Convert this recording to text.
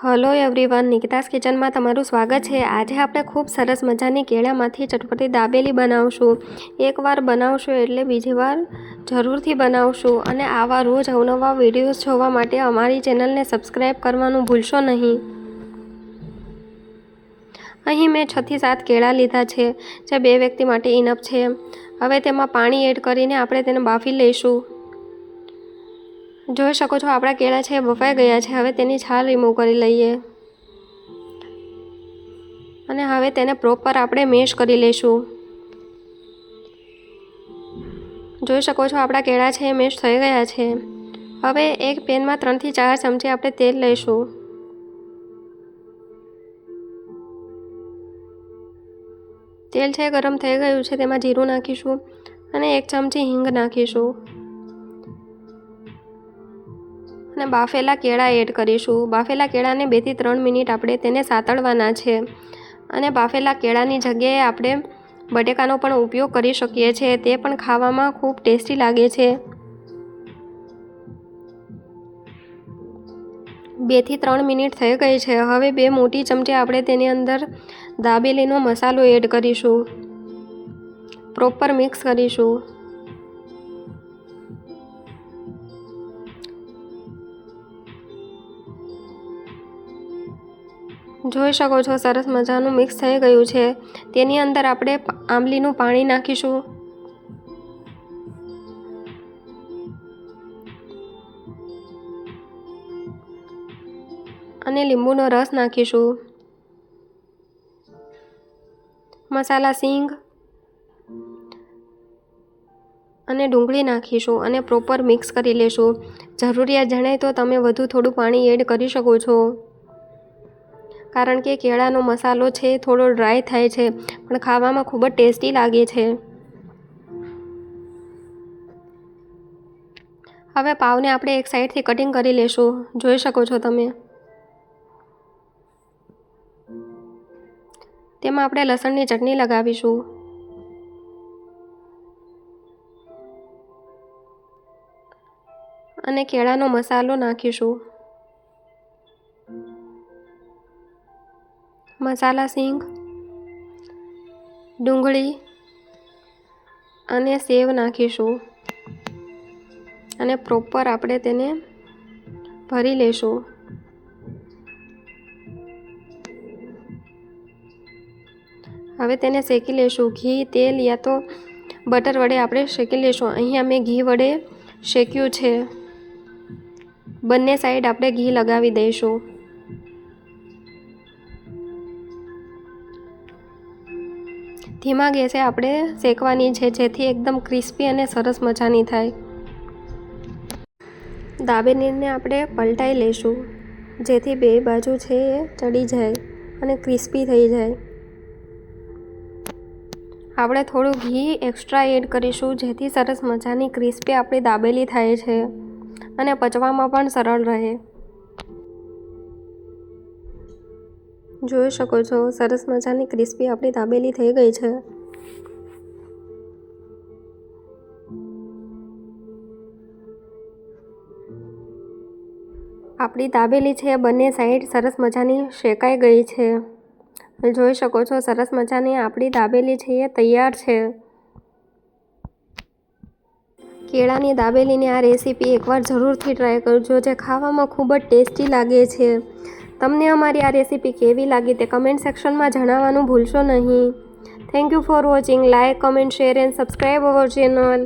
Hello everyone નિકિતાસ કિચનમાં તમારું સ્વાગત છે. આજે આપણે ખૂબ સરસ મજાની કેળામાંથી ચટપટી દાબેલી બનાવશું. એકવાર બનાવશું એટલે બીજી વાર જરૂરથી બનાવશું અને આવા રોજ અવનવા વિડીયોઝ જોવા માટે અમારી ચેનલને સબસ્ક્રાઈબ કરવાનું ભૂલશો નહીં. અહીં મેં છથી સાત કેળા લીધા છે, જે બે વ્યક્તિ માટે ઇનફ છે. હવે તેમાં પાણી એડ કરીને આપણે તેને બાફી લઈશું. જોઈ શકો છો, આપણા કેળા છે એ બફાઈ ગયા છે. હવે તેની છાલ રિમૂવ કરી લઈએ. અને હવે તેને પ્રોપર આપણે મેશ કરી લઈશું. જોઈ શકો છો, આપણા કેળા છે એ મેશ થઈ ગયા છે. હવે એક પેનમાં ત્રણથી ચાર ચમચી આપણે તેલ લઈશું. તેલ છે, ગરમ થઈ ગયું છે, તેમાં જીરું નાખીશું અને એક ચમચી હિંગ નાખીશું. અને બાફેલા કેળા એડ કરીશું. બાફેલા કેળાને બેથી ત્રણ મિનિટ આપણે તેને સાતળવાના છે. અને બાફેલા કેળાની જગ્યાએ આપણે બટેકાનો પણ ઉપયોગ કરી શકીએ છીએ. તે પણ ખાવામાં ખૂબ ટેસ્ટી લાગે છે. બેથી ત્રણ મિનિટ થઈ ગઈ છે. હવે બે મોટી ચમચી આપણે તેની અંદર દાબેલીનો મસાલો એડ કરીશું. પ્રોપર મિક્સ કરીશું. જોઈ શકો છો, સરસ મજાનું મિક્સ થઈ ગયું છે. તેની અંદર આપણે આંબલીનું પાણી નાખીશું. અને લીંબુનો રસ નાખીશું. મસાલા સિંગ અને ડુંગળી નાખીશું અને પ્રોપર મિક્સ કરી લેશું. જરૂરિયાત જણાય તો તમે વધુ થોડું પાણી એડ કરી શકો છો. કારણ કે કેળાનો મસાલો છે, થોડો ડ્રાય થાય છે, પણ ખાવામાં ખૂબ જ ટેસ્ટી લાગે છે. હવે પાવને આપણે એક સાઈડથી કટિંગ કરી લેશું. જોઈ શકો છો તમે. તેમાં આપણે લસણની ચટણી લગાવીશું. અને કેળાનો મસાલો નાખીશું. મસાલા સિંગ, ડુંગળી અને સેવ નાખીશું. અને પ્રોપર આપણે તેને ભરી લઈશું હવે તેને શેકી લઈશું ઘી, તેલ યા તો બટર વડે આપણે શેકી લઈશું અહીંયા અમે ઘી વડે શેક્યું છે. બંને સાઈડ આપણે ઘી લગાવી દઈશું. ધીમા ગેસે આપણે શેકવાની છે, જેથી એકદમ ક્રિસ્પી અને સરસ મજાની થાય. દાબેલીને આપણે પલટાઈ લઈશું, જેથી બે બાજુ છે એ ચડી જાય અને ક્રિસ્પી થઈ જાય. આપણે થોડું ઘી એક્સ્ટ્રા એડ કરીશું, જેથી સરસ મજાની ક્રિસ્પી આપણી દાબેલી થાય છે અને પચવામાં પણ સરળ રહે. જોઈ શકો છો, સરસ મજાની ક્રિસ્પી આપણી દાબેલી થઈ ગઈ છે. આપણી દાબેલી છે, બંને સાઈડ સરસ મજાની શેકાઈ ગઈ છે. જોઈ શકો છો, સરસ મજાની આપણી દાબેલી છે, એ તૈયાર છે. કેળાની દાબેલીની આ રેસીપી એકવાર જરૂરથી ટ્રાય કરજો, જે ખાવામાં ખૂબ જ ટેસ્ટી લાગે છે. તમને અમારી આ રેસીપી કેવી લાગી તે કમેન્ટ સેક્શનમાં જણાવવાનું ભૂલશો નહીં. Thank you for watching like comment share and subscribe our channel